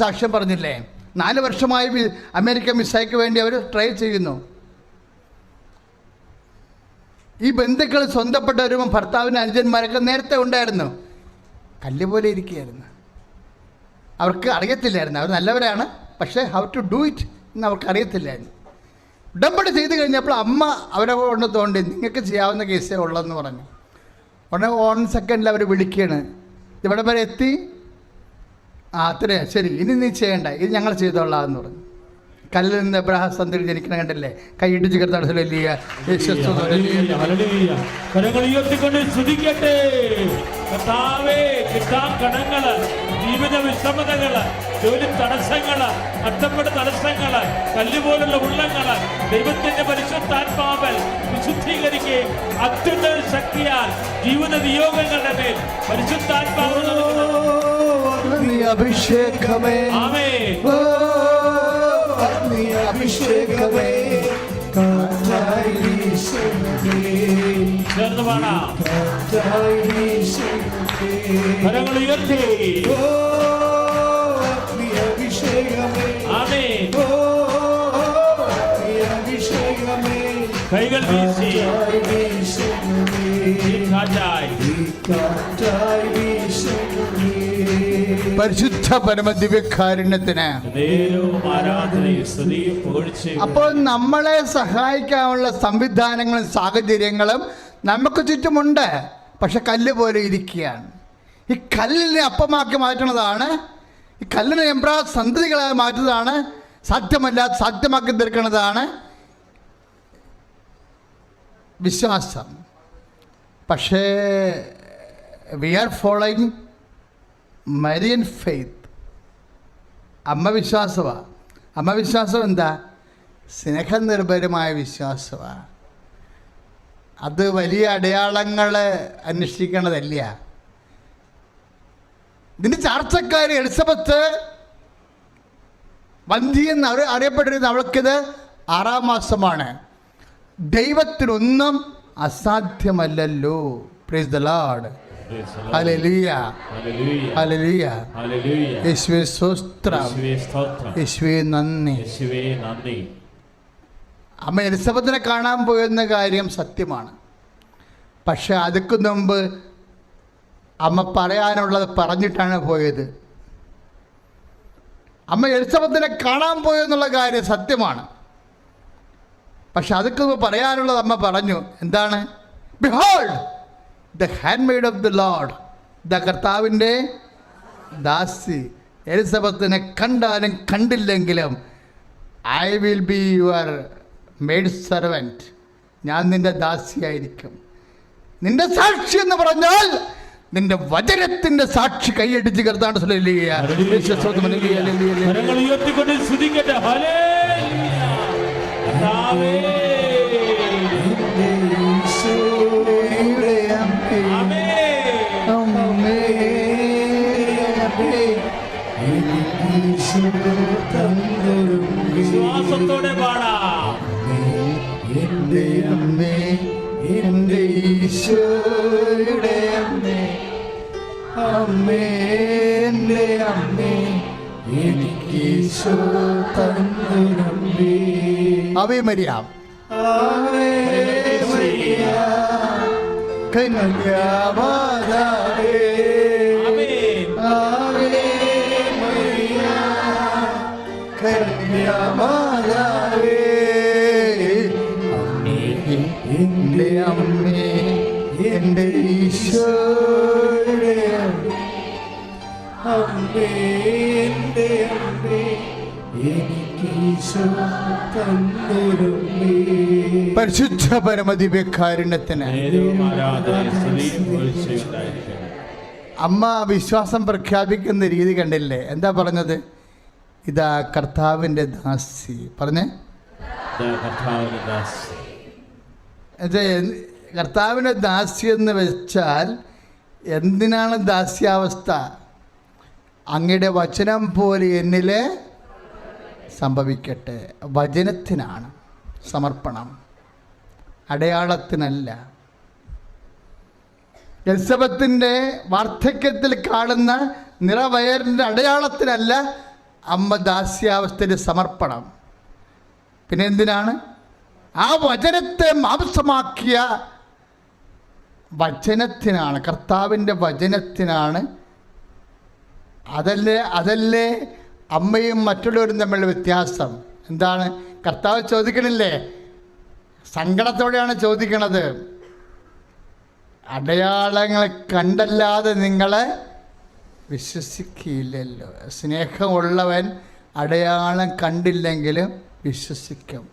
സാക്ഷ്യം പറഞ്ഞില്ലേ? നാല് വർഷമായി അമേരിക്ക വിസയ്ക്ക് വേണ്ടി അവർ ട്രൈ ചെയ്യുന്നു. ഈ ബന്ധുക്കൾ സ്വന്തപ്പെട്ട വരുമ്പോൾ ഭർത്താവിന് അനുജന്മാരൊക്കെ നേരത്തെ ഉണ്ടായിരുന്നു. കല്ല് പോലെ ഇരിക്കുകയായിരുന്നു. അവർക്ക് അറിയത്തില്ലായിരുന്നു. അവർ നല്ലവരാണ് പക്ഷേ ഹൗ ടു ഡു ഇറ്റ് എന്ന് അവർക്ക് അറിയത്തില്ലായിരുന്നു. ഉടമ്പടി ചെയ്ത് കഴിഞ്ഞപ്പോൾ അമ്മ അവരെ കൊണ്ട് തോണ്ടി നിങ്ങൾക്ക് ചെയ്യാവുന്ന കേസേ ഉള്ളതെന്ന് പറഞ്ഞു. ഉടനെ ഓൺ സെക്കൻഡിൽ അവർ വിളിക്കുകയാണ്. ഇവിടെ വരെ എത്തി. ആ അത്രയാ ശരി. ഇനി നീ ചെയ്യണ്ട. ഇത് ഞങ്ങൾ ചെയ്തോളാം എന്ന് പറഞ്ഞു. കല്ലിൽ നിന്ന് എബ്രഹാം സന്ധിയിൽ ജനിക്കണം കണ്ടല്ലേ? കൈയിട്ട് കിട്ടാൻ കടങ്ങൾ ജീവിത വിഷമതകൾ ജോലി തടസ്സങ്ങൾ അറ്റപ്പെട്ട തടസ്സങ്ങൾ കല്ലുപോലുള്ള ഉള്ളങ്ങൾ ദൈവത്തിന്റെ പരിശുദ്ധാത്മാവൽ വിശുദ്ധീകരിക്കുകയും അത്യുന്നത ശക്തിയാൽ ജീവിത നിയോഗങ്ങളുടെ മേൽ പരിശുദ്ധാത്മാവ് നൽകുന്നു. അഭിഷേകമേ. ഓ, അഗ്നി അഭിഷേകമേ. ചേർന്ന് പാടാം. കരങ്ങൾ ഉയർത്തി. ഓ, അഗ്നി അഭിഷേകമേ. ആമേ ഓ, അഗ്നി അഭിഷേകമേ. കൈകൾ വീശി. കാറ്റായി. കാറ്റായി വീശണമേ. പരിശുദ്ധ പരമദിവ്യകാരുണ്യത്തിന് അപ്പോൾ നമ്മളെ സഹായിക്കാനുള്ള സംവിധാനങ്ങളും സാഹചര്യങ്ങളും നമുക്ക് ചുറ്റുമുണ്ട്. പക്ഷെ കല്ല് പോലെ ഇരിക്കുകയാണ്. ഈ കല്ലിനെ അപ്പമാക്കി മാറ്റുന്നതാണ്. ഈ കല്ലിനെ എംബ്രാ സന്തതികളായി മാറ്റുന്നതാണ്. സാധ്യമല്ലാതെ സാധ്യമാക്കി തീർക്കുന്നതാണ് വിശ്വാസം. പക്ഷേ we are following Marian faith. അമ്മ വിശ്വാസമാണ് അമ്മ വിശ്വാസം എന്താ? സ്നേഹനിർഭരമായ വിശ്വാസമാണ് അത് വലിയ അടയാളങ്ങൾ അന്വേഷിക്കണതല്ല ഇതിന്റെ ചാർച്ചക്കാർ എലിസബത്ത് വന്ധി എന്ന് അവർ അറിയപ്പെട്ടിരുന്ന അവൾക്കിത് ആറാം മാസമാണ്. ദൈവത്തിനൊന്നും അസാധ്യമല്ലല്ലോ. Praise the lord hallelujah hallelujah. യേശുവേ സ്തോത്രം. യേശുവേ നന്ദി. നന്ദി. അമ്മ എലിസബത്തിനെ കാണാൻ പോയെന്ന കാര്യം സത്യമാണ്. പക്ഷെ അതുക്ക് മുമ്പ് അമ്മ പറയാനുള്ളത് പറഞ്ഞിട്ടാണ് പോയത്. അമ്മ എലിസബത്തിനെ കാണാൻ പോയെന്നുള്ള കാര്യം സത്യമാണ്. പക്ഷെ അതുക്ക് മുമ്പ് പറയാനുള്ളത് അമ്മ പറഞ്ഞു. എന്താണ്? Behold the handmaid of the Lord the കർത്താവിന്റെ ദാസി. എലിസബത്തിനെ കണ്ടാലും കണ്ടില്ലെങ്കിലും I will be your maidservant ഞാൻ നിന്റെ ദാസിയായിരിക്കും. നിന്റെ സാക്ഷി എന്ന് പറഞ്ഞാൽ നിന്റെ വചനത്തിന്റെ സാക്ഷി കൈയടിച്ച് ഉയർത്തിക്കൊണ്ട് സ്തുതിക്കട്ടെ. മരിയാം. കന്യാമാതാവേ അമ്മേ എന്റെ ഈശോയുടെ അമ്മേ പരിശുദ്ധ പരമദിവ്യകാരുണ്യത്തിന്. അമ്മ വിശ്വാസം പ്രഖ്യാപിക്കുന്ന രീതി കണ്ടില്ലേ? എന്താ പറഞ്ഞത്? ഇതാ കർത്താവിന്റെ ദാസി. പറഞ്ഞേ? കർത്താവിന്റെ ദാസി. എന്ന് വെച്ചാൽ എന്തിനാണ് ദാസ്യാവസ്ഥ? അങ്ങയുടെ വചനം പോലെ എന്നിൽ സംഭവിക്കട്ടെ. വചനത്തിനാണ് സമർപ്പണം. അടയാളത്തിനല്ല. ഉത്സവത്തിന്റെ വാർദ്ധക്യത്തിൽ കാണുന്ന നിറവയറിന്റെ അടയാളത്തിനല്ല അമ്മ ദാസ്യാവസ്ഥയിൽ സമർപ്പണം. പിന്നെ എന്തിനാണ്? ആ വചനത്തെ മാംസമാക്കിയ വചനത്തിനാണ് കർത്താവിന്റെ വചനത്തിനാണ് അതല്ലേ അതല്ലേ അമ്മയും മറ്റുള്ളവരും തമ്മിലുള്ള വ്യത്യാസം. എന്താണ്? കർത്താവ് ചോദിക്കണില്ലേ? സങ്കടത്തോടെയാണ് ചോദിക്കണത്. അടയാളങ്ങൾ കണ്ടല്ലാതെ നിങ്ങളെ വിശ്വസിക്കില്ലല്ലോ. സ്നേഹമുള്ളവൻ അടയാളം കണ്ടില്ലെങ്കിലും വിശ്വസിക്കും.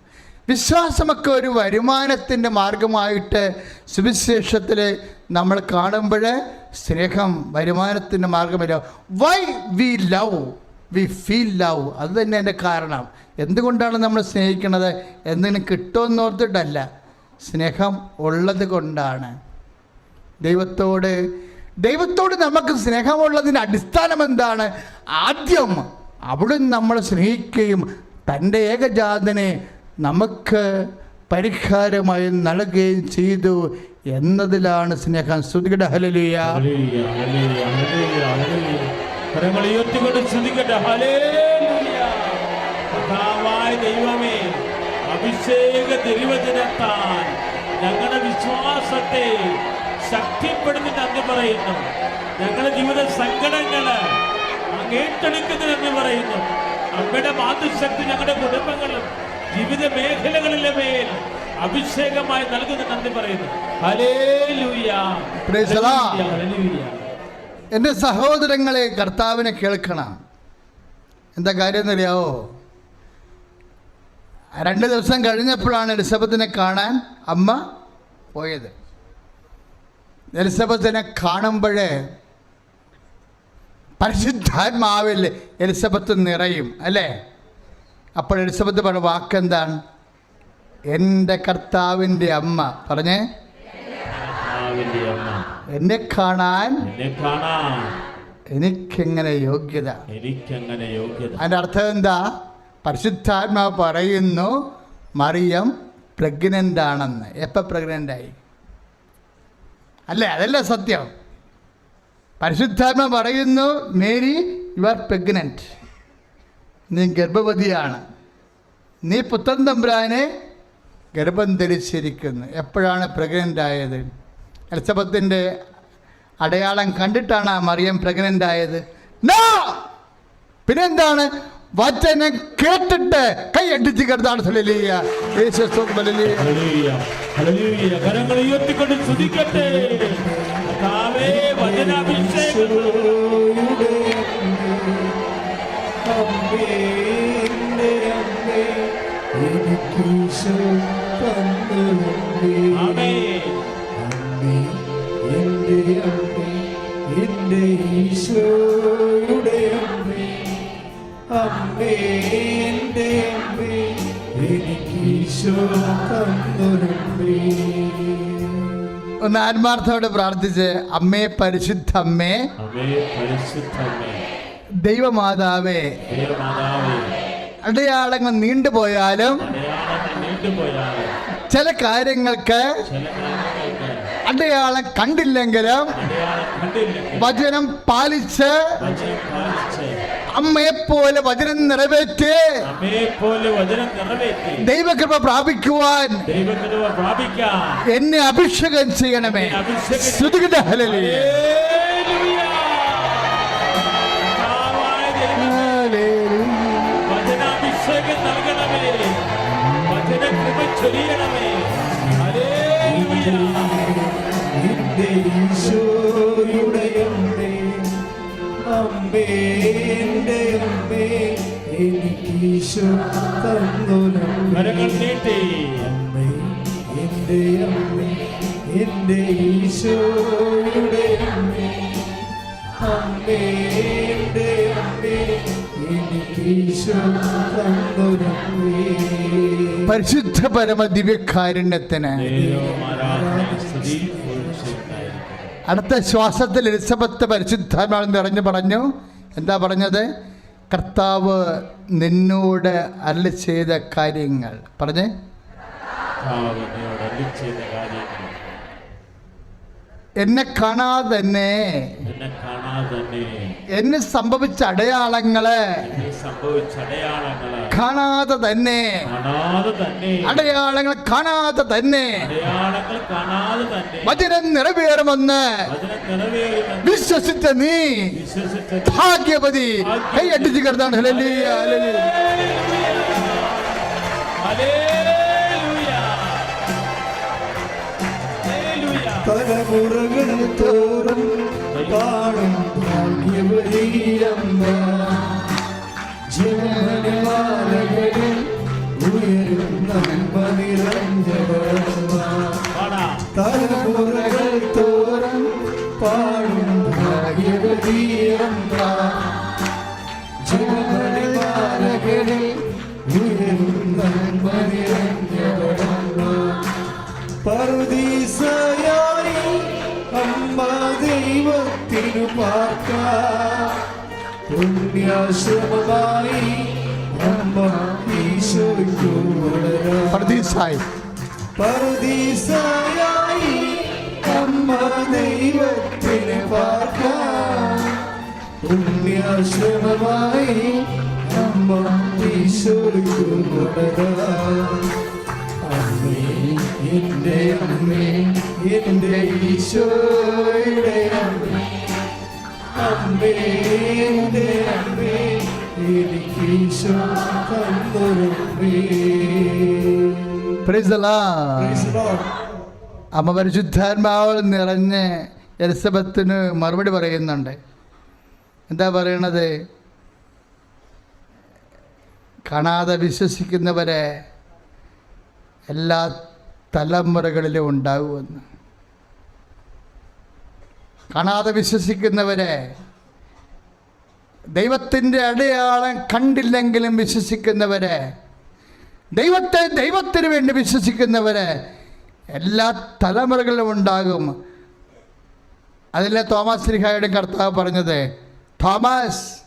വിശ്വാസമൊക്കെ ഒരു വരുമാനത്തിന്റെ മാർഗമായിട്ട് സുവിശേഷത്തിൽ നമ്മൾ കാണുമ്പോൾ സ്നേഹം വരുമാനത്തിന്റെ മാർഗമില്ല why we love we feel love അത് തന്നെ എന്റെ കാരണം. എന്തുകൊണ്ടാണ് നമ്മൾ സ്നേഹിക്കുന്നത്? എന്തിനു കിട്ടുമെന്നോർത്തിട്ടല്ല. സ്നേഹം ഉള്ളത് കൊണ്ടാണ്. ദൈവത്തോട് ദൈവത്തോട് നമുക്ക് സ്നേഹമുള്ളതിന്റെ അടിസ്ഥാനം എന്താണ്? ആദ്യം അവിടെ നമ്മൾ സ്നേഹിക്കുകയും തന്റെ ഏകജാതനെ നമുക്ക് പരിഹാരമായി നൽകുകയും ചെയ്തു എന്നതിലാണ് സ്നേഹം. ശ്രുതികട. ഹലലിയ കരങ്ങൾ ഉയർത്തിക്കൊണ്ട് സ്തുതിക്കട്ടെ ഹല്ലേലൂയ. കർത്താവായ ദൈവമേ അഭിഷേക തിരുവചനത്താൽ ഞങ്ങളുടെ വിശ്വാസത്തെ ശക്തിപ്പെടുത്തി നന്ദി പറയുന്നു. ഞങ്ങളുടെ ജീവിത സങ്കടങ്ങൾ അങ്ങേറ്റെടുക്കുന്നതെന്ന് പറയുന്നു. അമ്മയുടെ മാതൃശക്തി ഞങ്ങളുടെ കുടുംബങ്ങളും ജീവിത മേഖലകളിലെ മേൽ അഭിഷേകമായി നൽകുന്ന നന്ദി പറയുന്നു. ഹലേ Praise എന്റെ സഹോദരങ്ങളെ കർത്താവിനെ കേൾക്കണം. എന്താ കാര്യം എന്നറിയാവോ? രണ്ട് ദിവസം കഴിഞ്ഞപ്പോഴാണ് എലിസബത്തിനെ കാണാൻ അമ്മ പോയത്. എലിസബത്തിനെ കാണുമ്പോഴേ പരിശുദ്ധാത്മാവിൽ എലിസബത്ത് നിറയും അല്ലേ? അപ്പോൾ എലിസബത്ത് പറഞ്ഞ വാക്കെന്താണ്? എന്റെ കർത്താവിന്റെ അമ്മ. പറഞ്ഞേ എന്നെ കാണാൻ എനിക്കെങ്ങനെ യോഗ്യത? എനിക്കെങ്ങനെ യോഗ്യത? അതിന്റെ അർത്ഥം എന്താ? പരിശുദ്ധാത്മാവ് പറയുന്നു മറിയം പ്രഗ്നന്റ് ആണെന്ന് എപ്പോൾ പ്രഗ്നന്റ് ആയി അല്ലേ അതല്ല സത്യം. പരിശുദ്ധാത്മ പറയുന്നു മേരി യു ആർ പ്രഗ്നന്റ് നീ ഗർഭവതിയാണ്. നീ പുത്തൻ തമ്പുരാനെ ഗർഭം ധരിച്ചിരിക്കുന്നു. എപ്പോഴാണ് പ്രഗ്നന്റ് ആയത് എലിസബത്തിന്റെ അടയാളം കണ്ടിട്ടാണ് ആ മറിയം പ്രഗ്നന്റ് ആയത്. പിന്നെന്താണ്? വചനം കേട്ടിട്ട് കൈയടിച്ച് കിടന്നാണ് ഹല്ലേലൂയ. എന്റെ. എനിക്ക് ഒന്ന് ആത്മാർത്ഥോട് പ്രാർത്ഥിച്ച് അമ്മേ പരിശുദ്ധ അമ്മേ അമേ ദൈവമാതാവേ അടയാളങ്ങൾ നീണ്ടുപോയാലും ചില കാര്യങ്ങൾക്ക് അടയാളം കണ്ടില്ലെങ്കിലും വചനം പാലിച്ച് വചനം പാലിച്ച് അമ്മയെപ്പോലെ വചനം നിറവേറ്റ്. അമ്മയെ പോലെ വചനം നിറവേറ്റി. ദൈവകൃപ പ്രാപിക്കുവാൻ എന്നെ അഭിഷേകം ചെയ്യണമേ. വചനാഭിഷേകം നൽകണമേ. വചന കൃപ ചൊരിയണമേ. അമ്മേ, എന്റെ അമ്മേ, എനിക്ക് ഈശോ തന്നൊരമ്മേ. കരങ്ങൾ നീട്ടി അമ്മേ, എന്റെ അമ്മേ, എന്റെ ഈശോയുടെ അമ്മേ, അമ്മേ, എന്റെ അമ്മേ. പരിശുദ്ധ പരമ ദിവ്യകാരുണ്യത്തിന് അടുത്ത ശ്വാസത്തിൽ എലിസബത്ത് പരിശുദ്ധാത്മാവ് നിറഞ്ഞു പറഞ്ഞു. എന്താ പറഞ്ഞത്? കർത്താവ് നിന്നോട് അരളി ചെയ്ത കാര്യങ്ങൾ. പറഞ്ഞേ കർത്താവ് എന്നോട് അരുളിച്ചെയ്ത കാര്യങ്ങൾ എന്നെ കാണാതെ തന്നെ എന്നെ സംഭവിച്ച അടയാളങ്ങൾ. കാണാതെ തന്നെ കാണാതെ തന്നെ അടയാളങ്ങൾ കാണാതെ തന്നെ വചനം നിറവേറുമെന്ന് വിശ്വസിച്ച നീ. ഭാഗ്യപതി കൈ അടിച്ചു കിടന്നാണ് ഹല്ലേലൂയ, ഹല്ലേലൂയ. തലമുറകൾ തോറും പാടും ഭാഗ്യവതീയമ്മ ജീവനമാലകളിൽ ഉയരും നന്മ നിറഞ്ഞവരമ്മ. തലമുറകൾ തോറും പാടും ഭാഗ്യവതീയമ്മ ജീവനമാലകളിൽ ഉയരും നന്മ നിറഞ്ഞവരമ്മ പറുദീസയായി അമ്മ ദൈവത്തിനു പാർക്കാം. പുണ്യാശ്രമമായി അമ്മ ഈശോയ്ക്കു വളരാം. പറുദീസയായി അമ്മ ദൈവത്തിന് പാർക്കാം. പുണ്യാശ്രമമായി അമ്മ ഈശോയ്ക്കു വളരാം അമ്മേ എന്റെ അമ്മേ എന്റെ ഈശോയുടെ അമ്മേ അമ്മേ എന്റെ അമ്മേ എനിക്ക് ഈശോ തന്നൊരമ്മേ. അമ്മ പരിശുദ്ധാത്മാവ് നിറഞ്ഞ് എലിസബത്തിന് മറുപടി പറയുന്നുണ്ട്. എന്താ പറയണത്? കാണാതെ വിശ്വസിക്കുന്നവരെ എല്ലാ തലമുറകളിലും ഉണ്ടാകുമെന്ന് കാണാതെ വിശ്വസിക്കുന്നവരെ ദൈവത്തിന്റെ അടയാളം കണ്ടില്ലെങ്കിലും വിശ്വസിക്കുന്നവരെ ദൈവത്തെ ദൈവത്തിന് വേണ്ടി വിശ്വസിക്കുന്നവരെ എല്ലാ തലമുറകളിലും ഉണ്ടാകും. അതിലെ തോമസ് ലിഹായുടെ കർത്താവ് പറഞ്ഞത്? തോമസ്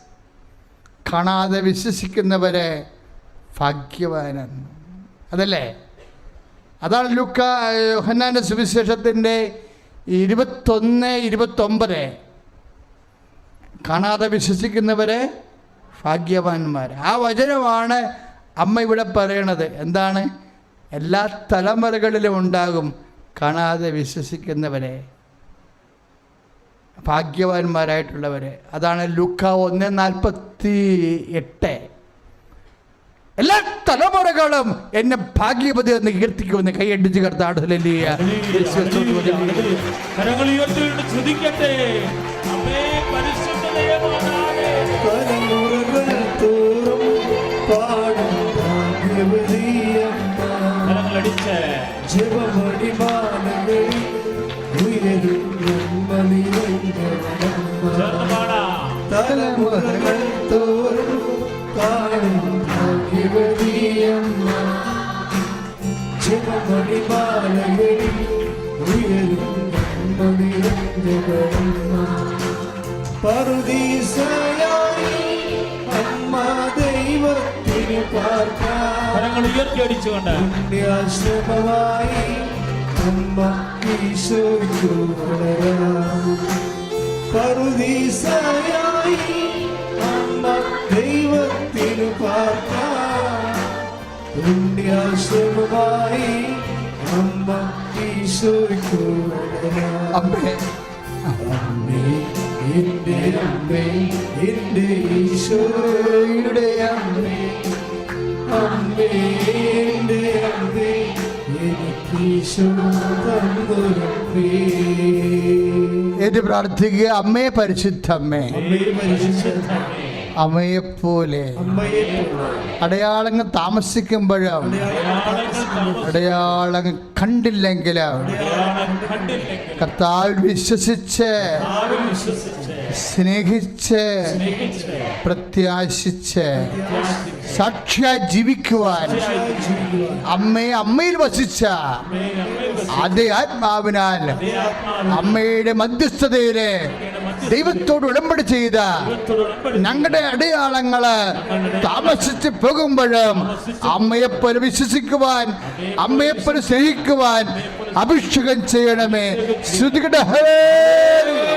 കാണാതെ വിശ്വസിക്കുന്നവരെ ഭാഗ്യവാനാണ്. അതല്ലേ? അതാണ് ലുക്ക യോഹന്നാന്റെ സുവിശേഷത്തിന്റെ ഇരുപത്തൊന്ന് ഇരുപത്തൊമ്പത്. കാണാതെ വിശ്വസിക്കുന്നവരെ ഭാഗ്യവാന്മാർ ആ വചനമാണ് അമ്മ ഇവിടെ പറയണത്. എന്താണ്? എല്ലാ തലമുറകളിലും ഉണ്ടാകും കാണാതെ വിശ്വസിക്കുന്നവരെ. ഭാഗ്യവാന്മാരായിട്ടുള്ളവരെ. അതാണ് ലുക്ക ഒന്ന് നാൽപ്പത്തി എട്ട് എല്ലാ തലമുറകളും എന്നെ ഭാഗ്യപതി എന്ന് കീർത്തിക്കുമെന്ന് കൈയടിച്ച് കർത്താട് കരങ്ങൾ ഉയർത്തിയിട്ട് അമ്മേ പരിശുദ്ധ ദൈവമാതാവേ. തലമുറകൾ തോറും പാടും ഭാഗ്യവതിയമ്മ കരങ്ങളടിച്ച് ജപമണിമാലകളിൽ ഉയരും നന്മ നിറഞ്ഞവരമ്മ. ചേർന്ന് പാടാം തലമുറകൾ തോറും പാടും ഭാഗ്യവതിയമ്മ ജപമണിമാലകളിൽ ഉയരും നന്മ നിറഞ്ഞവരമ്മ പറുദീസയായി അമ്മ ദൈവത്തിന് പാർക്കാം കരങ്ങൾ ഉയർത്തി അടിച്ചുകൊണ്ട് പുണ്യാശ്രമമായി അമ്മ ഈശോയ്ക്കു വളരാം പറുദീസയായി അമ്മ ദൈവത്തിനു പുണ്യാശ്രമമായി അമ്മ ഈശോയ്ക്കു അമ്മേ. അമ്മേ എന്റെ അമ്മേ എന്റെ ഈശോയുടെ അമ്മേ. അമ്മേ എന്റെ അമ്മേ എനിക്ക് ഈശോ എന്ന് പ്രാർത്ഥിക്കുക. അമ്മേ പരിശുദ്ധമ്മേ അമ്മേ. പരിശുദ്ധ അമ്മയെപ്പോലെ. അമ്മയെ അടയാളങ്ങൾ താമസിക്കുമ്പോഴും അടയാളങ്ങൾ കണ്ടില്ലെങ്കിലും കർത്താവിൽ വിശ്വസിച്ച് സ്നേഹിച്ച് പ്രത്യാശിച്ച് സാക്ഷിയായി ജീവിക്കുവാൻ അമ്മയെ അമ്മയിൽ വസിച്ച അതേ ആത്മാവിനാൽ അമ്മയുടെ മധ്യസ്ഥതയിൽ ദൈവത്തോട് ഉടമ്പടി ചെയ്ത ഞങ്ങളുടെ അടയാളങ്ങൾ താമസിച്ച് പോകുമ്പോഴും അമ്മയെപ്പോലെ വിശ്വസിക്കുവാൻ അമ്മയെപ്പോലെ സ്നേഹിക്കുവാൻ അഭിഷേകം ചെയ്യണമേ ശ്രുതികട ഹല്ലേലൂയ.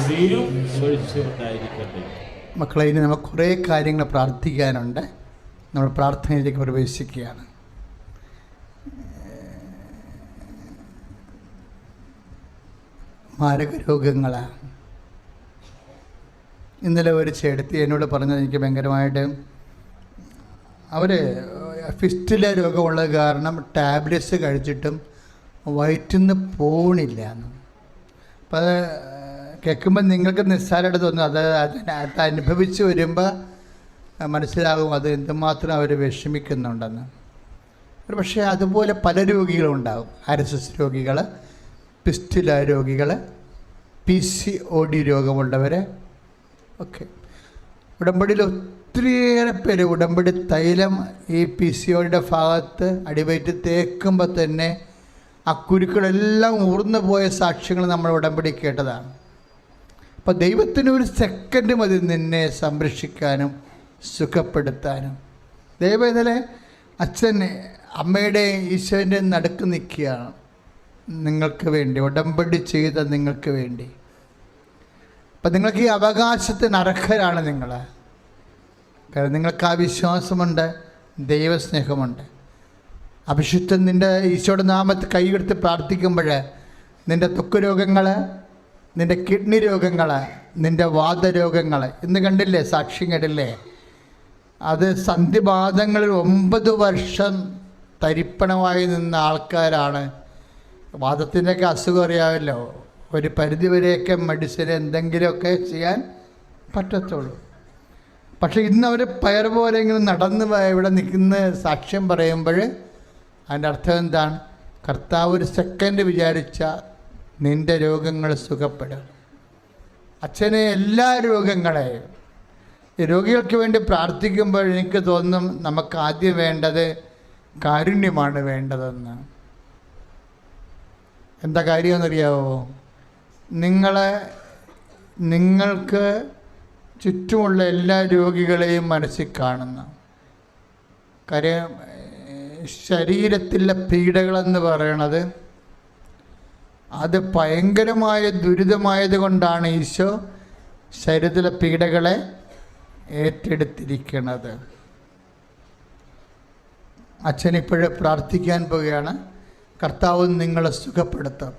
സ്ത്രീയും ഒഴിച്ചുകൊണ്ടായിരിക്കട്ടെ മക്കളെ ഇനി നമുക്ക് കുറേ കാര്യങ്ങൾ പ്രാർത്ഥിക്കാനുണ്ട്. നമ്മൾ പ്രാർത്ഥനയിലേക്ക് പ്രവേശിക്കുകയാണ്. മാരക രോഗങ്ങളാണ് ഇന്നലെ ഒരു ചേട്ടത്തി എന്നോട് പറഞ്ഞത് എനിക്ക് ഭയങ്കരമായിട്ട് അവർ ഫിസ്റ്റിലെ രോഗമുള്ളത് കാരണം ടാബ്ലറ്റ്സ് കഴിച്ചിട്ടും വയറ്റിൽ നിന്ന് പോണില്ല. എന്ന് അപ്പം അത് കേൾക്കുമ്പോൾ നിങ്ങൾക്ക് നിസ്സാരമായിട്ട് തോന്നും. അത് അതിനകത്ത് അത് അനുഭവിച്ച് വരുമ്പോൾ മനസ്സിലാകും അത് എന്തുമാത്രം അവർ വിഷമിക്കുന്നുണ്ടെന്ന്. ഒരു പക്ഷേ അതുപോലെ പല രോഗികളും ഉണ്ടാകും ആർ എസ് എസ് രോഗികൾ പിസ്റ്റില രോഗികൾ പി സി ഒ ഡി രോഗമുള്ളവർ ഒക്കെ. ഉടമ്പടിയിൽ ഒത്തിരിയേറെ പേര് ഉടമ്പടി തൈലം ഈ പി സി ഒയുടെ ഭാഗത്ത് അടിവയറ്റ് തേക്കുമ്പോൾ തന്നെ ആ കുരുക്കളെല്ലാം ഊർന്നു പോയ സാക്ഷ്യങ്ങൾ നമ്മൾ ഉടമ്പടി കേട്ടതാണ്. അപ്പോൾ ദൈവത്തിന് ഒരു സെക്കൻഡ് മതി നിന്നെ സംരക്ഷിക്കാനും സുഖപ്പെടുത്താനും. ദൈവം ഇന്നലെ അച്ഛൻ അമ്മയുടെ ഈശോന്റെ നടുക്ക് നിൽക്കുകയാണ്. നിങ്ങൾക്ക് വേണ്ടി ഉടമ്പടി ചെയ്ത നിങ്ങൾക്ക് വേണ്ടി. അപ്പം നിങ്ങൾക്ക് ഈ അവകാശത്തിന് അർഹരാണ് നിങ്ങൾ കാരണം നിങ്ങൾക്ക് ആ വിശ്വാസമുണ്ട് ദൈവസ്നേഹമുണ്ട്. അഭിഷിഷ്ടം നിന്റെ ഈശോയുടെ നാമത്തിൽ കൈയെടുത്ത് പ്രാർത്ഥിക്കുമ്പോൾ നിന്റെ തൊക്ക് രോഗങ്ങൾ നിന്റെ കിഡ്നി രോഗങ്ങൾ നിന്റെ വാദരോഗങ്ങൾ ഇന്ന് കണ്ടില്ലേ? സാക്ഷ്യം കേട്ടില്ലേ? അത് സന്ധിവാദങ്ങളിൽ ഒമ്പത് വർഷം തരിപ്പണമായി നിന്ന ആൾക്കാരാണ്. വാദത്തിന്റെയൊക്കെ അസുഖം അറിയാമല്ലോ. ഒരു പരിധിവരെയൊക്കെ മെഡിസിൻ എന്തെങ്കിലുമൊക്കെ ചെയ്യാൻ പറ്റത്തുള്ളൂ. പക്ഷേ ഇന്ന് അവർ പയർ പോലെ ഇങ്ങനെ നടന്ന് ഇവിടെ നിൽക്കുന്ന സാക്ഷ്യം പറയുമ്പോൾ അതിന്റെ അർത്ഥം എന്താണ്? കർത്താവ് ഒരു സെക്കൻഡ് വിചാരിച്ച നിന്റെ രോഗങ്ങൾ സുഖപ്പെടും. അച്ഛനെ എല്ലാ രോഗങ്ങളെയും. രോഗികൾക്ക് വേണ്ടി പ്രാർത്ഥിക്കുമ്പോൾ എനിക്ക് തോന്നും നമുക്ക് ആദ്യം വേണ്ടത് കാരുണ്യമാണ് വേണ്ടതെന്ന്. എന്താ കാര്യമെന്നറിയാവോ? നിങ്ങളെ നിങ്ങൾക്ക് ചുറ്റുമുള്ള എല്ലാ രോഗികളെയും മനസ്സിൽ കാണുന്നു. കാര്യം ശരീരത്തിലെ പീഡകളെന്ന് പറയണത് അത് ഭയങ്കരമായ ദുരിതമായത് കൊണ്ടാണ് ഈശോ ശരീരത്തിലെ പീഡകളെ ഏറ്റെടുത്തിരിക്കുന്നത് അച്ഛൻ ഇപ്പോഴും പ്രാർത്ഥിക്കാൻ പോവുകയാണ്. കർത്താവ് നിങ്ങളെ സുഖപ്പെടുത്തും.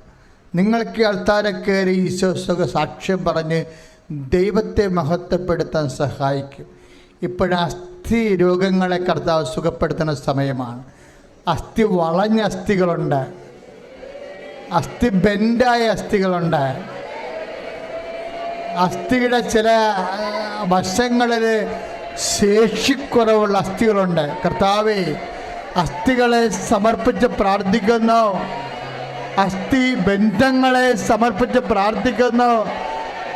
നിങ്ങൾക്ക് അൾത്താരെ കയറി ഈശോ സുഖ സാക്ഷ്യം പറഞ്ഞ് ദൈവത്തെ മഹത്വപ്പെടുത്താൻ സഹായിക്കും. ഇപ്പോഴും അസ്ഥി രോഗങ്ങളെ കർത്താവ് സുഖപ്പെടുത്തുന്ന സമയമാണ്. അസ്ഥി വളഞ്ഞ അസ്ഥികളുണ്ട്. അസ്ഥി ബെൻഡായ അസ്ഥികളുണ്ട്. അസ്ഥിയുടെ ചില വശങ്ങളിൽ ശേഷിക്കുറവുള്ള അസ്ഥികളുണ്ട്. കർത്താവെ അസ്ഥികളെ സമർപ്പിച്ച് പ്രാർത്ഥിക്കുന്നു. അസ്ഥി ബന്ധങ്ങളെ സമർപ്പിച്ച് പ്രാർത്ഥിക്കുന്നു.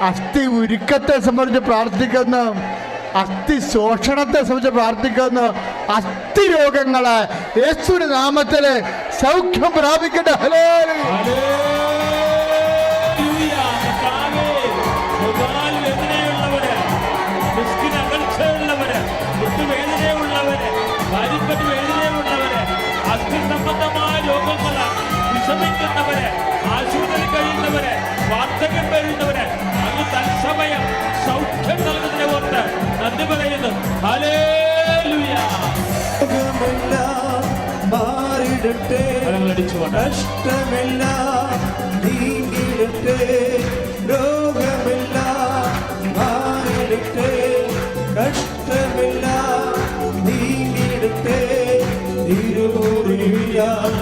അസ്ഥി ഉരുക്കത്തെ സമർപ്പിച്ച് പ്രാർത്ഥിക്കുന്നു. അസ്ഥി ശോഷണത്തെ സംബന്ധിച്ച് പ്രാർത്ഥിക്കുന്നു അസ്ഥി രോഗങ്ങളെ യേശുവിന്റെ നാമത്തിൽ സൗഖ്യം പ്രാപിക്കട്ടെ. ഹലോ കഴിയുന്നവരെ രോഗങ്ങൾ കഴിയുന്നവര് വാർദ്ധക്യം അങ്ങ് തത്സമയം സൗഖ്യം നൽകുന്നതിനെ ഓർത്ത് നന്ദി പറയുന്നു. മാറിയിടട്ടെ നഷ്ടമെല്ലാം നീങ്ങിയിടട്ടെ രോഗമെല്ലാം മാറിയിടട്ടെ നഷ്ടമെല്ലാം നീങ്ങിയിടട്ടെ തിരുമുറിയാൽ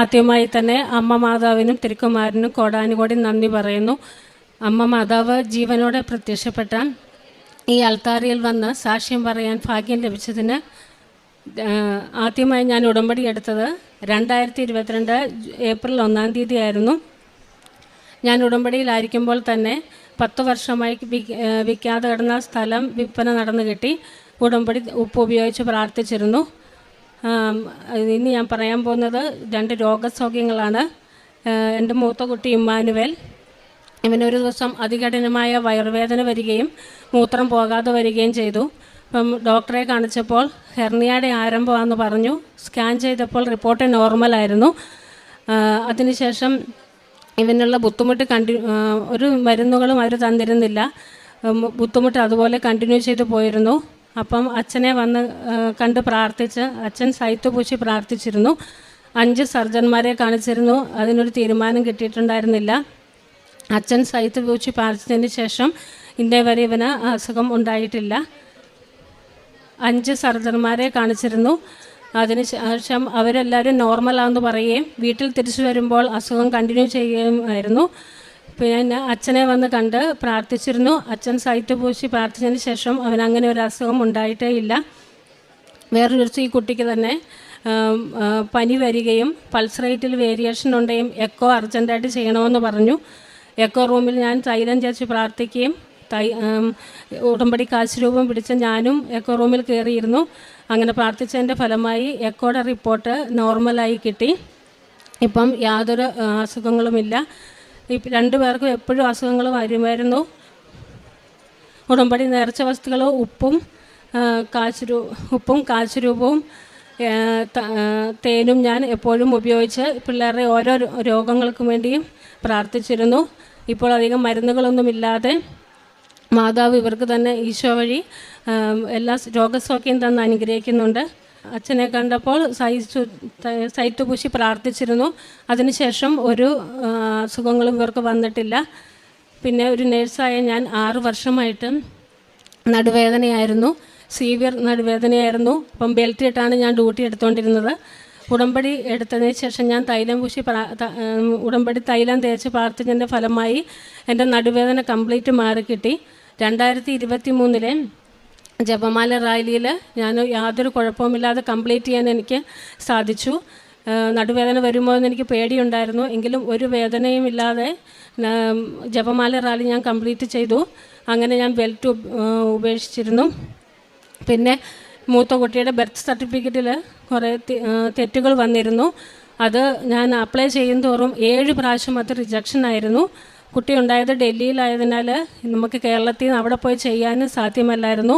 ആദ്യമായി തന്നെ അമ്മ മാതാവിനും തിരുക്കുമാരനും കോടാനുകോടി നന്ദി പറയുന്നു. അമ്മ മാതാവ് ജീവനോടെ പ്രത്യക്ഷപ്പെട്ട ഈ അൾത്താരയിൽ വന്ന് സാക്ഷ്യം പറയാൻ ഭാഗ്യം ലഭിച്ചതിന് ആദ്യമായി ഞാൻ ഉടമ്പടി എടുത്തത് രണ്ടായിരത്തി ഇരുപത്തിരണ്ട് ഏപ്രിൽ ഒന്നാം തീയതി ആയിരുന്നു ഞാൻ ഉടമ്പടിയിലായിരിക്കുമ്പോൾ തന്നെ പത്ത് വർഷമായി വിൽക്കാതെ കിടന്ന സ്ഥലം വിൽപ്പന നടന്നു കിട്ടി. ഉടമ്പടി ഉപ്പ് ഉപയോഗിച്ച് പ്രാർത്ഥിച്ചിരുന്നു. ആം, ഇനി ഞാൻ പറയാൻ പോകുന്നത് രണ്ട് രോഗസൗഖ്യങ്ങളാണ്. എന്റെ മൂത്ത കുട്ടി ഇമ്മാനുവൽ. ഇവനൊരു ദിവസം അതികഠിനമായ വയറുവേദന വരികയും മൂത്രം പോകാതെ വരികയും ചെയ്തു. അപ്പം ഡോക്ടറെ കാണിച്ചപ്പോൾ ഹെർണിയയുടെ ആരംഭമാണെന്ന് പറഞ്ഞു. സ്കാൻ ചെയ്തപ്പോൾ റിപ്പോർട്ട് നോർമലായിരുന്നു അതിനുശേഷം ഇവനുള്ള ബുദ്ധിമുട്ട് കണ്ടി ഒരു മരുന്നുകളും അവർ തന്നിരുന്നില്ല. ബുദ്ധിമുട്ട് അതുപോലെ കണ്ടിന്യൂ ചെയ്ത് പോയിരുന്നു. അപ്പം അച്ഛനെ വന്ന് കണ്ട് പ്രാർത്ഥിച്ച് അച്ഛൻ സൈത്ത് പൂശി പ്രാർത്ഥിച്ചിരുന്നു. അഞ്ച് സർജന്മാരെ കാണിച്ചിരുന്നു. അതിനൊരു തീരുമാനം കിട്ടിയിട്ടുണ്ടായിരുന്നില്ല. അച്ഛൻ സൈത്ത് പൂശി പ്രാർത്ഥിച്ചതിന് ശേഷം ഇന്നേ വരെ ഇവന് അസുഖം ഉണ്ടായിട്ടില്ല. അഞ്ച് സർജന്മാരെ കാണിച്ചിരുന്നു. അതിന് ശേഷം അവരെല്ലാവരും നോർമലാണെന്ന് പറയുകയും വീട്ടിൽ തിരിച്ചു വരുമ്പോൾ അസുഖം കണ്ടിന്യൂ ചെയ്യുകയുമായിരുന്നു പിന്നെ അച്ഛനെ വന്ന് കണ്ട് പ്രാർത്ഥിച്ചിരുന്നു. അച്ഛൻ സൈറ്റ് പൂശി പ്രാർത്ഥിച്ചതിന് ശേഷം അവൻ അങ്ങനെ ഒരു അസുഖം ഉണ്ടായിട്ടേ ഇല്ല. വേറൊരു ഈ കുട്ടിക്ക് തന്നെ പനി വരികയും പൾസ് റേറ്റിൽ വേരിയേഷൻ ഉണ്ടെയും എക്കോ അർജന്റായിട്ട് ചെയ്യണമെന്ന് പറഞ്ഞു. എക്കോ റൂമിൽ ഞാൻ തൈലം ചേർച്ച് പ്രാർത്ഥിക്കുകയും തൈ ഉടമ്പടി കാശ് രൂപം പിടിച്ച ഞാനും എക്കോ റൂമിൽ കയറിയിരുന്നു. അങ്ങനെ പ്രാർത്ഥിച്ചതിന്റെ ഫലമായി എക്കോയുടെ റിപ്പോർട്ട് നോർമലായി കിട്ടി. ഇപ്പം യാതൊരു അസുഖങ്ങളുമില്ല. രണ്ടു പേർക്കും എപ്പോഴും അസുഖങ്ങൾ വരുമായിരുന്നു. ഉടമ്പടി നേർച്ച വസ്തുക്കൾ ഉപ്പും കാശുരൂ ഉപ്പും കാശുരൂപവും തേനും ഞാൻ എപ്പോഴും ഉപയോഗിച്ച് പിള്ളേരുടെ ഓരോ രോഗങ്ങൾക്കും വേണ്ടിയും പ്രാർത്ഥിച്ചിരുന്നു. ഇപ്പോൾ അധികം മരുന്നുകളൊന്നുമില്ലാതെ മാതാവ് ഇവർക്ക് തന്നെ ഈശോ വഴി എല്ലാ രോഗസൗഖ്യം തന്നെ അനുഗ്രഹിക്കുന്നുണ്ട്. അച്ഛനെ കണ്ടപ്പോൾ സൈറ്റ് പൂശി പ്രാർത്ഥിച്ചിരുന്നു. അതിനുശേഷം ഒരു സുഖങ്ങളും അസുഖങ്ങളും ഇവർക്ക് വന്നിട്ടില്ല. പിന്നെ ഒരു നേഴ്സായ ഞാൻ ആറു വർഷമായിട്ട് നടുവേദനയായിരുന്നു. സീവിയർ നടുവേദനയായിരുന്നു. അപ്പം ബെൽറ്റ് ഇട്ടാണ് ഞാൻ ഡ്യൂട്ടി എടുത്തുകൊണ്ടിരുന്നത് ഉടമ്പടി എടുത്തതിന് ശേഷം ഞാൻ തൈലം പൂശി ഉടമ്പടി തൈലം തേച്ച് പ്രാർത്ഥിച്ചതിന്റെ ഫലമായി എന്റെ നടുവേദന കംപ്ലീറ്റ് മാറിക്കിട്ടി. രണ്ടായിരത്തി ഇരുപത്തി മൂന്നിലെ ജപമാല റാലിയിൽ ഞാൻ യാതൊരു കുഴപ്പവുമില്ലാതെ കംപ്ലീറ്റ് ചെയ്യാൻ എനിക്ക് സാധിച്ചു. നടുവേദന വരുമോ എന്ന് എനിക്ക് പേടിയുണ്ടായിരുന്നു. എങ്കിലും ഒരു വേദനയും ഇല്ലാതെ ജപമാല റാലി ഞാൻ കംപ്ലീറ്റ് ചെയ്തു. അങ്ങനെ ഞാൻ ബെൽറ്റ് ഉപേക്ഷിച്ചിരുന്നു. പിന്നെ മൂത്ത കുട്ടിയുടെ ബർത്ത് സർട്ടിഫിക്കറ്റിൽ കുറേ തെറ്റുകൾ വന്നിരുന്നു. അത് ഞാൻ അപ്ലൈ ചെയ്യും തോറും ഏഴ് പ്രാവശ്യം അത് റിജക്ഷൻ ആയിരുന്നു. കുട്ടി ഉണ്ടായത് ഡൽഹിയിലായതിനാൽ നമുക്ക് കേരളത്തിൽ നിന്ന് അവിടെ പോയി ചെയ്യാനും സാധ്യമല്ലായിരുന്നു.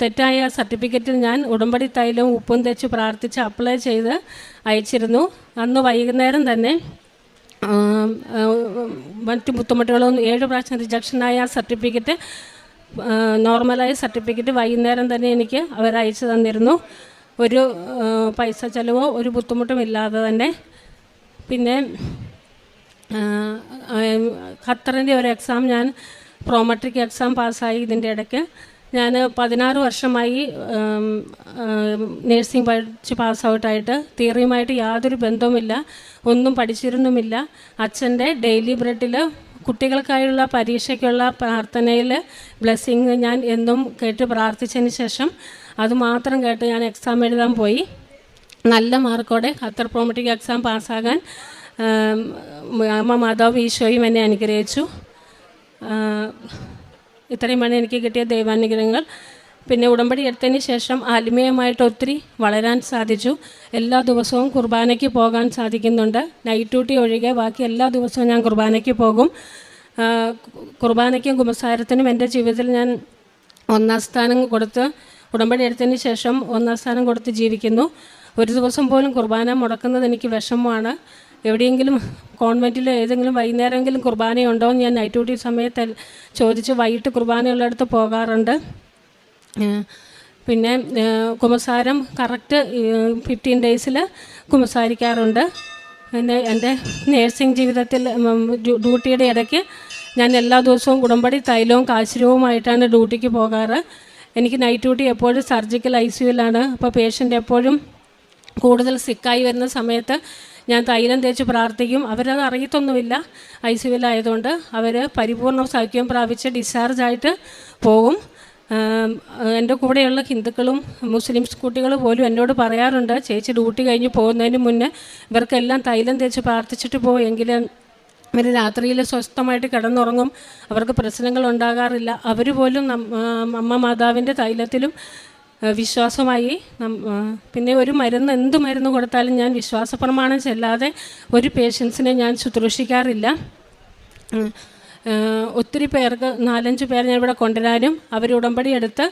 തെറ്റായ സർട്ടിഫിക്കറ്റിൽ ഞാൻ ഉടമ്പടി തൈലവും ഉപ്പും തെച്ച് പ്രാർത്ഥിച്ച് അപ്ലൈ ചെയ്ത് അയച്ചിരുന്നു. അന്ന് വൈകുന്നേരം തന്നെ മറ്റു ബുദ്ധിമുട്ടുകളൊന്നും ഏഴ് പ്രാവശ്യം റിജക്ഷനായ സർട്ടിഫിക്കറ്റ് നോർമലായ സർട്ടിഫിക്കറ്റ് വൈകുന്നേരം തന്നെ എനിക്ക് അവർ അയച്ചു തന്നിരുന്നു. ഒരു പൈസ ചിലവോ ഒരു ബുദ്ധിമുട്ടും ഇല്ലാതെ തന്നെ. പിന്നെ ഖത്തറിന്റെ ഒരു എക്സാം ഞാൻ പ്രോമെട്രിക് എക്സാം പാസ്സായി ഇതിന്റെ ഇടയ്ക്ക്. ഞാൻ പതിനാറ് വർഷമായി നേഴ്സിംഗ് പഠിച്ച് പാസ് ഔട്ടായിട്ട് തിയറിയുമായിട്ട് യാതൊരു ബന്ധവുമില്ല. ഒന്നും പഠിച്ചിരുന്നുമില്ല. അച്ഛന്റെ ഡെയിലി ബ്രെഡിൽ കുട്ടികൾക്കായുള്ള പരീക്ഷയ്ക്കുള്ള പ്രാർത്ഥനയിൽ ബ്ലെസ്സിങ് ഞാൻ എന്നും കേട്ട് പ്രാർത്ഥിച്ചതിന് ശേഷം അതുമാത്രം കേട്ട് ഞാൻ എക്സാം എഴുതാൻ പോയി. നല്ല മാർക്കോടെ ഖത്തർ പ്രോമറ്റിക് എക്സാം പാസ്സാകാൻ അമ്മ മാതാവ് ഈശോയും എന്നെ അനുഗ്രഹിച്ചു. ഇത്രയുമാണ് എനിക്ക് കിട്ടിയ ദൈവാനുഗ്രഹങ്ങൾ. പിന്നെ ഉടമ്പടി എടുത്തതിന് ശേഷം ആത്മീയമായിട്ട് ഒത്തിരി വളരാൻ സാധിച്ചു. എല്ലാ ദിവസവും കുർബാനയ്ക്ക് പോകാൻ സാധിക്കുന്നുണ്ട്. നൈറ്റ് ഡ്യൂട്ടി ഒഴികെ ബാക്കി എല്ലാ ദിവസവും ഞാൻ കുർബാനയ്ക്ക് പോകും. കുർബാനയ്ക്കും കുമ്പസാരത്തിനും എന്റെ ജീവിതത്തിൽ ഞാൻ ഒന്നാം സ്ഥാനം കൊടുത്ത് ഉടമ്പടി എടുത്തതിന് ശേഷം ഒന്നാം സ്ഥാനം കൊടുത്ത് ജീവിക്കുന്നു. ഒരു ദിവസം പോലും കുർബാന മുടക്കുന്നത് എനിക്ക് വിഷമമാണ്. എവിടെയെങ്കിലും കോൺവെന്റിൽ ഏതെങ്കിലും വൈകുന്നേരമെങ്കിലും കുർബാനയുണ്ടോ എന്ന് ഞാൻ നൈറ്റ് ഡ്യൂട്ടി സമയത്ത് ചോദിച്ച് വൈകിട്ട് കുർബാനയുള്ളിടത്ത് പോകാറുണ്ട്. പിന്നെ കുമ്പസാരം കറക്റ്റ് ഫിഫ്റ്റീൻ ഡേയ്സിൽ കുമ്പസാരിക്കാറുണ്ട് പിന്നെ എന്റെ നേഴ്സിംഗ് ജീവിതത്തിൽ ഡ്യൂട്ടിയുടെ ഇടയ്ക്ക് ഞാൻ എല്ലാ ദിവസവും ഉടമ്പടി തൈലവും കാശ്രവുമായിട്ടാണ് ഡ്യൂട്ടിക്ക് പോകാറ്. എനിക്ക് നൈറ്റ് ഡ്യൂട്ടി എപ്പോഴും സർജിക്കൽ ഐ സിയുലാണ് അപ്പോൾ പേഷ്യന്റ് എപ്പോഴും കൂടുതൽ സിക്കായി വരുന്ന സമയത്ത് ഞാൻ തൈലം തേച്ച് പ്രാർത്ഥിക്കും. അവരത് അറിയത്തൊന്നുമില്ല. ഐ ആയതുകൊണ്ട് അവർ പരിപൂർണ സൗഖ്യം പ്രാപിച്ച് ഡിസ്ചാർജായിട്ട് പോകും. എന്റെ കൂടെയുള്ള ഹിന്ദുക്കളും മുസ്ലിംസ് കുട്ടികൾ പോലും എന്നോട് പറയാറുണ്ട് ചേച്ചി ഡ്യൂട്ടി കഴിഞ്ഞ് പോകുന്നതിന് മുന്നേ ഇവർക്കെല്ലാം തൈലം തേച്ച് പ്രാർത്ഥിച്ചിട്ട് പോയെങ്കിൽ ഇവർ രാത്രിയിൽ സ്വസ്ഥമായിട്ട് കിടന്നുറങ്ങും. അവർക്ക് പ്രശ്നങ്ങൾ ഉണ്ടാകാറില്ല. അവർ പോലും അമ്മ മാതാവിന്റെ തൈലത്തിലും വിശ്വാസമായി പിന്നെ ഒരു മരുന്ന് എന്ത് മരുന്ന് കൊടുത്താലും ഞാൻ വിശ്വാസ പ്രമാണം ചെല്ലാതെ ഒരു പേഷ്യൻസിനെ ഞാൻ ശുശ്രൂഷിക്കാറില്ല. ഒത്തിരി പേർക്ക് നാലഞ്ച് പേർ ഞാൻ ഇവിടെ കൊണ്ടുവരാനും അവർ ഉടമ്പടി എടുത്ത്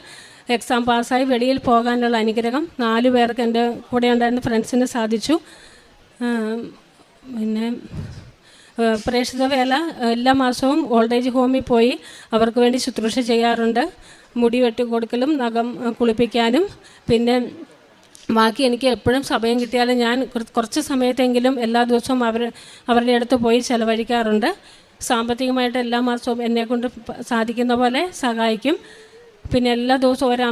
എക്സാം പാസ്സായി വെളിയിൽ പോകാനുള്ള അനുഗ്രഹം നാല് പേർക്ക് എന്റെ കൂടെ ഉണ്ടായിരുന്ന ഫ്രണ്ട്സിന് സാധിച്ചു. പിന്നെ പ്രേക്ഷിത വേല എല്ലാ മാസവും ഓൾഡ് ഏജ് ഹോമിൽ പോയി അവർക്ക് വേണ്ടി ശുശ്രൂഷ ചെയ്യാറുണ്ട്. മുടി വെട്ടി കൊടുക്കലും നഖം കുളിപ്പിക്കാനും. പിന്നെ ബാക്കി എനിക്ക് എപ്പോഴും സമയം കിട്ടിയാലും ഞാൻ കുറച്ച് സമയത്തെങ്കിലും എല്ലാ ദിവസവും അവർ അവരുടെ അടുത്ത് പോയി ചിലവഴിക്കാറുണ്ട്. സാമ്പത്തികമായിട്ട് എല്ലാ മാസവും എന്നെക്കൊണ്ട് സാധിക്കുന്ന പോലെ സഹായിക്കും. പിന്നെ എല്ലാ ദിവസവും ഒരു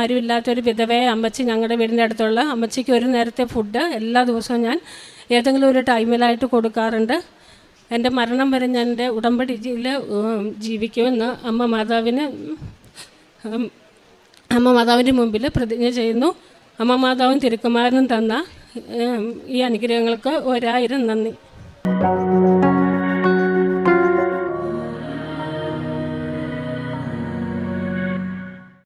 ആരുമില്ലാത്തൊരു വിധവയെ അമ്മച്ചി ഞങ്ങളുടെ വീടിന്റെ അടുത്തുള്ള അമ്മച്ചിക്ക് ഒരു നേരത്തെ ഫുഡ് എല്ലാ ദിവസവും ഞാൻ ഏതെങ്കിലും ഒരു ടൈമിലായിട്ട് കൊടുക്കാറുണ്ട്. എന്റെ മരണം വരെ ഞാൻ എന്റെ ഉടമ്പടിയിൽ ജീവിക്കുമെന്ന് അമ്മ മാതാവിന് അമ്മ മാതാവിന്റെ മുമ്പിൽ പ്രതിജ്ഞ ചെയ്യുന്നു. അമ്മ മാതാവും തിരുക്കുമാരനും തന്ന ഈ അനുഗ്രഹങ്ങൾക്ക് ഒരായിരം നന്ദി.